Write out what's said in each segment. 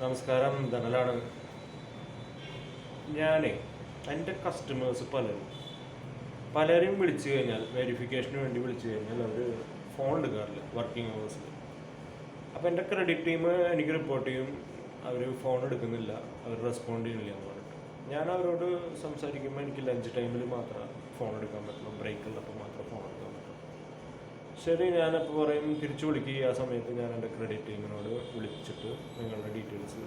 നമസ്കാരം ധനലാണ്. ഞാൻ എന്റെ കസ്റ്റമേഴ്സ് പലരും പലരും വിളിച്ചു കഴിഞ്ഞാൽ വെരിഫിക്കേഷന് വേണ്ടി വിളിച്ചു കഴിഞ്ഞാൽ അവർ ഫോൺ എടുക്കാറില്ല വർക്കിംഗ് അവേഴ്സിൽ അപ്പോൾ എന്റെ ക്രെഡിറ്റ് ടീം എനിക്ക് റിപ്പോർട്ട് ചെയ്യും അവർ ഫോൺ എടുക്കുന്നില്ല അവർ റെസ്പോണ്ട് ചെയ്യുന്നില്ല എന്ന് പറഞ്ഞിട്ട്. ഞാൻ അവരോട് സംസാരിക്കുമ്പോൾ എനിക്ക് ലഞ്ച് ടൈമിൽ മാത്രമേ ഫോൺ എടുക്കാൻ പറ്റുള്ളൂ ബ്രേക്ക് ഉള്ളപ്പോൾ മാത്രമേ ഫോൺ എടുക്കാൻ പറ്റുള്ളൂ ശരി ഞാനപ്പോൾ പറയും തിരിച്ചു വിളിക്കുക ആ സമയത്ത് ഞാൻ എന്റെ ക്രെഡിറ്റ് ടീമിനോട് വിളിച്ചിട്ട് നിങ്ങളുടെ ഡീറ്റെയിൽസ്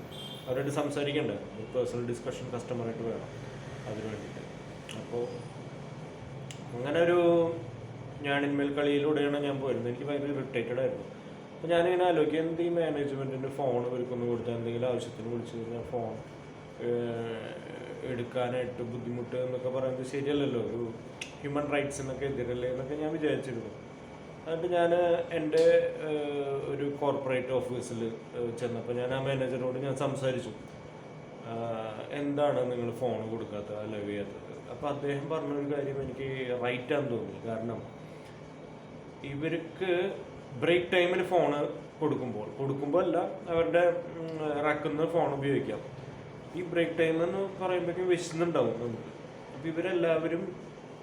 അവരോട് സംസാരിക്കണ്ടേ? പേഴ്സണൽ ഡിസ്കഷൻ കസ്റ്റമറായിട്ട് വേണം. അതിന് വേണ്ടിയിട്ട്. അപ്പോൾ അങ്ങനെ ഒരു ഞാനിന്മേൽ കളിയിലൂടെയാണ് ഞാൻ പോയിരുന്നത്. എനിക്ക് ഭയങ്കര ഇറിറ്റേറ്റഡ് ആയിരുന്നു. അപ്പോൾ ഞാനിങ്ങനെ ആലോചിക്കുക എന്ത് ഈ മാനേജ്മെന്റിന്റെ ഫോൺ ഇവർക്കൊന്ന് കൊടുത്താൽ എന്തെങ്കിലും ആവശ്യത്തിന് വിളിച്ചു കഴിഞ്ഞാൽ ഫോൺ എടുക്കാനായിട്ട് ബുദ്ധിമുട്ട് എന്നൊക്കെ പറയുന്നത് ശരിയല്ലല്ലോ. ഒരു ഹ്യൂമൻ റൈറ്റ്സിനൊക്കെ എതിരല്ലേ എന്നൊക്കെ ഞാൻ വിചാരിച്ചിരുന്നു. എന്നിട്ട് ഞാൻ എന്റെ ഒരു കോർപ്പറേറ്റ് ഓഫീസിൽ ചെന്നപ്പോൾ ഞാൻ ആ മാനേജറോട് ഞാൻ സംസാരിച്ചു. എന്താണ് നിങ്ങൾ ഫോൺ കൊടുക്കാത്തത് ലവ് ചെയ്യാത്തത്? അപ്പോൾ അദ്ദേഹം പറഞ്ഞൊരു കാര്യം എനിക്ക് റൈറ്റ് ആണെന്ന് തോന്നി. കാരണം ഇവർക്ക് ബ്രേക്ക് ടൈമിൽ ഫോൺ കൊടുക്കുമ്പോൾ കൊടുക്കുമ്പോൾ അല്ല അവരുടെ റാക്കുന്ന ഫോൺ ഉപയോഗിക്കാം. ഈ ബ്രേക്ക് ടൈം എന്ന് പറയുമ്പോഴേക്കും വിശന്നുണ്ടാവും നമുക്ക്. അപ്പോൾ ഇവരെല്ലാവരും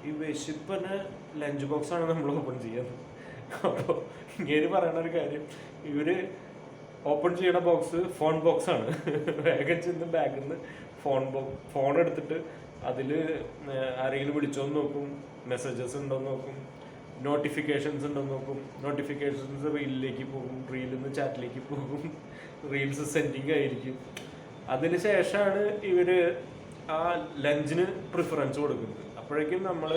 ഈ വിശപ്പിന് ലഞ്ച് ബോക്സ് ആണ് നമ്മൾ ഓപ്പൺ ചെയ്യുന്നത് അപ്പോൾ ഇങ്ങനെ പറയുന്ന ഒരു കാര്യം ഇവർ ഓപ്പൺ ചെയ്യണ ബോക്സ് ഫോൺ ബോക്സ് ആണ്. വേഗം ചെന്ന് ബാഗിൽ നിന്ന് ഫോൺ ബോക്സ് ഫോൺ എടുത്തിട്ട് അതിൽ ആരെങ്കിലും വിളിച്ചോന്ന് നോക്കും മെസ്സേജസ് ഉണ്ടോന്ന് നോക്കും നോട്ടിഫിക്കേഷൻസ് ഉണ്ടോന്ന് നോക്കും. നോട്ടിഫിക്കേഷൻസ് റീലിലേക്ക് പോകും റീലിൽ നിന്ന് ചാറ്റിലേക്ക് പോകും റീൽസ് സെൻഡിങ് ആയിരിക്കും. അതിന് ശേഷമാണ് ഇവർ ആ ലഞ്ചിന് പ്രിഫറൻസ് കൊടുക്കുന്നത്. അപ്പോഴേക്കും നമ്മൾ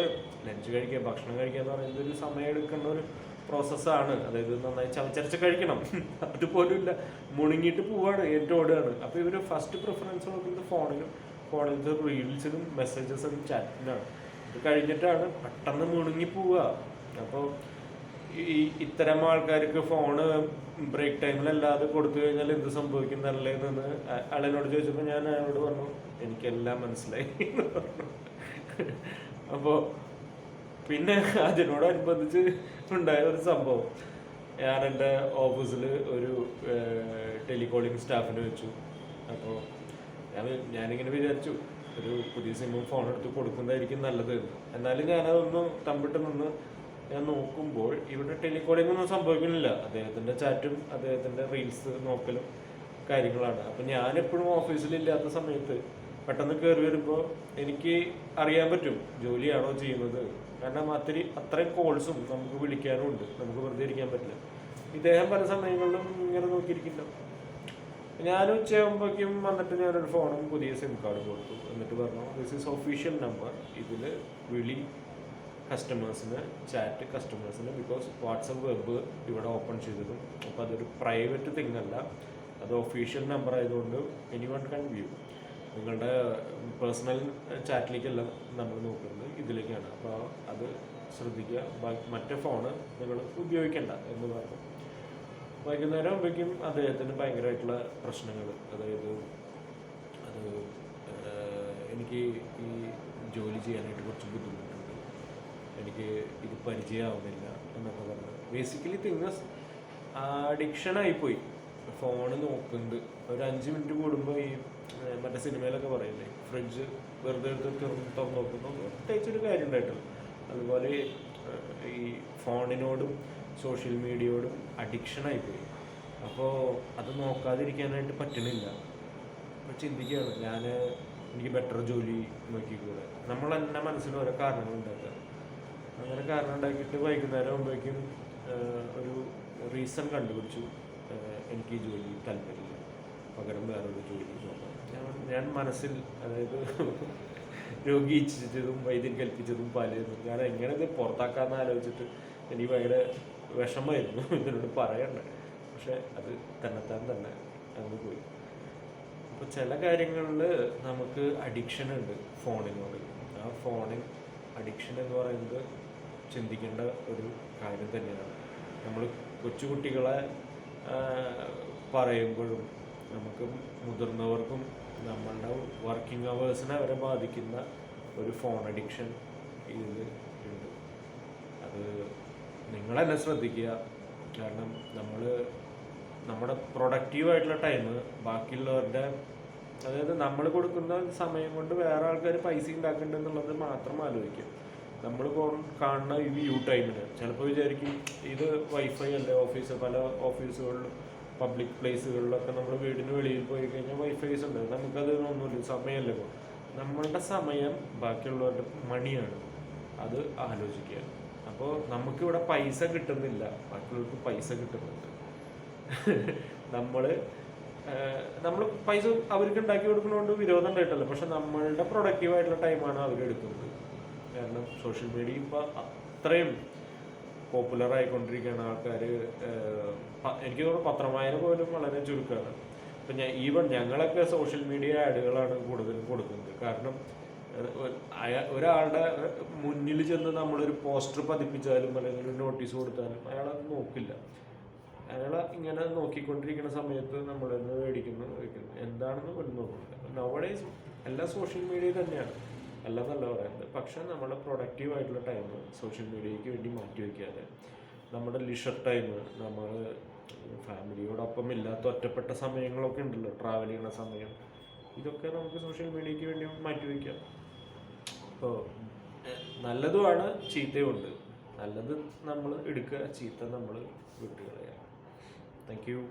ലഞ്ച് കഴിക്കുക ഭക്ഷണം കഴിക്കുക എന്ന് പറയുന്നത് ഒരു സമയം എടുക്കേണ്ട ഒരു പ്രോസസ്സാണ് അതായത് നന്നായി ചവച്ചരച്ച് കഴിക്കണം. അതുപോലും ഇല്ല മുണുങ്ങിയിട്ട് പോവാണ്. ഏറ്റവും ഓടുകയാണ്. അപ്പോൾ ഇവർ ഫസ്റ്റ് പ്രിഫറൻസ് കൊടുക്കുന്നത് ഫോണിലും ഫോണിലത്തെ റീൽസിനും മെസ്സേജസും ചാറ്റിനാണ് ഇത് കഴിഞ്ഞിട്ടാണ് പെട്ടെന്ന് മുണുങ്ങി പോവുക. അപ്പോൾ ഈ ഇത്തരം ആൾക്കാർക്ക് ഫോണ് ബ്രേക്ക് ടൈമിലല്ലാതെ കൊടുത്തു കഴിഞ്ഞാൽ എന്ത് സംഭവിക്കും? എന്ന് അളനോട് ചോദിച്ചപ്പോൾ ഞാൻ അയാളോട് പറഞ്ഞു എനിക്കെല്ലാം മനസ്സിലായി. അപ്പോൾ പിന്നെ അതിനോടനുബന്ധിച്ച് ഉണ്ടായ ഒരു സംഭവം. ഞാൻ എന്റെ ഓഫീസിൽ ഒരു ടെലികോളിംഗ് സ്റ്റാഫിനെ വെച്ചു. അപ്പോൾ ഞാൻ ഞാനിങ്ങനെ വിചാരിച്ചു ഒരു പുതിയ സിമ്മും ഫോൺ എടുത്ത് കൊടുക്കുന്നതായിരിക്കും നല്ലത്. എന്ന്. എന്നാലും ഞാനതൊന്ന് തമ്പിട്ട് നിന്ന് ഞാൻ നോക്കുമ്പോൾ ഇവിടെ ടെലികോളിംഗ് ഒന്നും സംഭവിക്കുന്നില്ല. അദ്ദേഹത്തിന്റെ ചാറ്റും അദ്ദേഹത്തിന്റെ റീൽസ് നോക്കലും കാര്യങ്ങളാണ്. അപ്പം ഞാനെപ്പോഴും ഓഫീസിലില്ലാത്ത സമയത്ത് പെട്ടെന്ന് കയറി വരുമ്പോൾ എനിക്ക് അറിയാൻ പറ്റും ജോലിയാണോ ചെയ്യുന്നത്. കാരണം അത്തിരി അത്രയും കോൾസും നമുക്ക് വിളിക്കാനും ഉണ്ട്. നമുക്ക് വെറുതെ ഇരിക്കാൻ പറ്റില്ല. ഇദ്ദേഹം പല സമയങ്ങളിലും ഇങ്ങനെ നോക്കിയിരിക്കില്ല ഞാൻ ഉച്ചയാകുമ്പോഴേക്കും വന്നിട്ട് ഞാനൊരു ഫോണും പുതിയ സിം കാർഡ് കൊടുത്തു. എന്നിട്ട് പറഞ്ഞു ദിസ് ഈസ് ഒഫീഷ്യൽ നമ്പർ ഇതിൽ വിളി കസ്റ്റമേഴ്സിന് ചാറ്റ് കസ്റ്റമേഴ്സിന് ബിക്കോസ് വാട്സപ്പ് വെബ് ഇവിടെ ഓപ്പൺ ചെയ്തതും അപ്പോൾ അതൊരു പ്രൈവറ്റ് തിങ് അല്ല. അത് ഒഫീഷ്യൽ നമ്പർ ആയതുകൊണ്ട് എനി വൺ കൺ വ്യൂ നിങ്ങളുടെ പേഴ്സണൽ ചാറ്റിലേക്കല്ല നമ്മൾ നോക്കുന്നത് ഇതിലേക്കാണ്. അപ്പോൾ അത് ശ്രദ്ധിക്കുക. മറ്റേ ഫോണ് നിങ്ങൾ ഉപയോഗിക്കേണ്ട എന്ന് പറഞ്ഞു. വൈകുന്നേരം ആകുമ്പോഴേക്കും അദ്ദേഹത്തിന് ഭയങ്കരമായിട്ടുള്ള പ്രശ്നങ്ങൾ. അതായത് അത് എനിക്ക് ഈ ജോലി ചെയ്യാനായിട്ട് കുറച്ച് ബുദ്ധിമുട്ടുണ്ട്. എനിക്ക് ഇത് പരിചയമാവുന്നില്ല എന്നൊക്കെ പറഞ്ഞു. ബേസിക്കലി തിങ്സ് അഡിക്ഷനായിപ്പോയി ഫോണ് നോക്കുന്നത്. ഒരു അഞ്ച് മിനിറ്റ് കൂടുമ്പോൾ ഈ മറ്റേ സിനിമയിലൊക്കെ പറയില്ലേ ഫ്രിഡ്ജ് വെറുതെ എടുത്ത് തുറന്ന് നോക്കുന്നു പ്രത്യേകിച്ച് ഒരു കാര്യം ഉണ്ടായിട്ടുള്ളൂ അതുപോലെ ഈ ഫോണിനോടും സോഷ്യൽ മീഡിയയോടും അഡിക്ഷൻ അഡിക്ഷനായിപ്പോയി അപ്പോൾ അത് നോക്കാതിരിക്കാനായിട്ട് പറ്റണില്ല. അപ്പോൾ ചിന്തിക്കുകയാണ് ഞാൻ എനിക്ക് ബെറ്റർ ജോലി നോക്കിക്കൂടെ. നമ്മൾ തന്നെ മനസ്സിൽ ഓരോ കാരണങ്ങൾ ഉണ്ടാക്കുക. അങ്ങനെ കാരണം ഉണ്ടാക്കിയിട്ട് വൈകുന്നേരം ആകുമ്പോഴേക്കും ഒരു റീസൺ കണ്ടുപിടിച്ചു എനിക്ക് ഈ ജോലി താല്പര്യമില്ല. പകരം വേറൊരു ജോലി ഞാൻ മനസ്സിൽ അതായത് രോഗി ഇച്ഛിച്ചതും വൈദ്യൻ കൽപ്പിച്ചതും പാലിയതും ഞാൻ എങ്ങനെ ഇത് പുറത്താക്കാമെന്ന് ആലോചിച്ചിട്ട് എനിക്ക് ഭയങ്കര വിഷമമായിരുന്നു. ഇതിനോട് പറയണ്ട. പക്ഷെ അത് തന്നെത്താൻ തന്നെ അങ്ങ് പോയി. അപ്പോൾ ചില കാര്യങ്ങളിൽ നമുക്ക് അഡിക്ഷൻ ഉണ്ട് ഫോണിനോട്. ആ ഫോണിൽ അഡിക്ഷൻ എന്ന് പറയുന്നത് ചിന്തിക്കേണ്ട ഒരു കാര്യം തന്നെയാണ്. നമ്മൾ കൊച്ചുകുട്ടികളെ പറയുമ്പോഴും നമുക്ക് മുതിർന്നവർക്കും നമ്മളുടെ വർക്കിംഗ് അവേഴ്സിനെ അവരെ ബാധിക്കുന്ന ഒരു ഫോൺ അഡിക്ഷൻ ഇതിൽ ഉണ്ട്. അത് നിങ്ങളെന്നെ ശ്രദ്ധിക്കുക. കാരണം നമ്മൾ നമ്മുടെ പ്രൊഡക്റ്റീവായിട്ടുള്ള ടൈം ബാക്കിയുള്ളവരുടെ അതായത് നമ്മൾ കൊടുക്കുന്ന സമയം കൊണ്ട് വേറെ ആൾക്കാർ പൈസ ഉണ്ടാക്കുന്നുണ്ട് എന്നുള്ളത് മാത്രം ആലോചിക്കും നമ്മൾ കാണുന്ന ഈ വ്യൂ ടൈമിന് ചിലപ്പോൾ വിചാരിക്കും ഇത് വൈഫൈ അല്ലേ ഓഫീസ് പല ഓഫീസുകളിലും പബ്ലിക് പ്ലേസുകളിലൊക്കെ നമ്മൾ വീടിന് വെളിയിൽ പോയി കഴിഞ്ഞാൽ വൈഫൈസ് ഉണ്ട്. നമുക്കത് ഒന്നുമില്ല. സമയമല്ല ഇപ്പോൾ നമ്മളുടെ സമയം ബാക്കിയുള്ളവരുടെ മണിയാണ്. അത് ആലോചിക്കുക. അപ്പോൾ നമുക്കിവിടെ പൈസ കിട്ടുന്നില്ല. ബാക്കിയുള്ളവർക്ക് പൈസ കിട്ടുന്നുണ്ട്. നമ്മൾ നമ്മൾ പൈസ അവർക്ക് ഉണ്ടാക്കി കൊടുക്കുന്നതുകൊണ്ട് വിരോധം ഉണ്ടായിട്ടല്ല. പക്ഷെ നമ്മളുടെ പ്രൊഡക്റ്റീവ് ആയിട്ടുള്ള ടൈമാണ് അവർ എടുക്കുന്നത്. കാരണം സോഷ്യൽ മീഡിയ ഇപ്പം അത്രയും പോപ്പുലർ ആയിക്കൊണ്ടിരിക്കുകയാണ് ആൾക്കാർ എനിക്ക് തോന്നുന്നു പത്രമായന പോലും വളരെ ചുരുക്കമാണ്. ഇപ്പം ഞാൻ ഈവൻ ഞങ്ങളൊക്കെ സോഷ്യൽ മീഡിയ ആഡുകളാണ് കൂടുതലും കൊടുക്കുന്നത്. കാരണം ഒരാളുടെ മുന്നിൽ ചെന്ന് നമ്മളൊരു പോസ്റ്റർ പതിപ്പിച്ചാലും അല്ലെങ്കിൽ ഒരു നോട്ടീസ് കൊടുത്താലും അയാളത് നോക്കില്ല. അയാൾ ഇങ്ങനെ നോക്കിക്കൊണ്ടിരിക്കുന്ന സമയത്ത് നമ്മൾ തന്നെ മേടിക്കുന്നു വയ്ക്കുന്നു എന്താണെന്ന് പോലും നോക്കുന്നില്ല. എല്ലാ സോഷ്യൽ മീഡിയ തന്നെയാണ്. അല്ലെന്നല്ല പറയുന്നത് പക്ഷെ നമ്മുടെ പ്രൊഡക്റ്റീവ് ആയിട്ടുള്ള ടൈം സോഷ്യൽ മീഡിയയ്ക്ക് വേണ്ടി മാറ്റി വയ്ക്കാതെ നമ്മുടെ ലിഷർ ടൈം നമ്മൾ ഫാമിലിയോടൊപ്പം ഇല്ലാത്ത ഒറ്റപ്പെട്ട സമയങ്ങളൊക്കെ ഉണ്ടല്ലോ ട്രാവൽ ചെയ്യുന്ന സമയം. ഇതൊക്കെ നമുക്ക് സോഷ്യൽ മീഡിയയ്ക്ക് വേണ്ടി മാറ്റി അപ്പോൾ നല്ലതുമാണ് ചീത്തയുമുണ്ട് നല്ലത് നമ്മൾ എടുക്കുക ചീത്ത നമ്മൾ വിട്ടുകളയുക താങ്ക് യു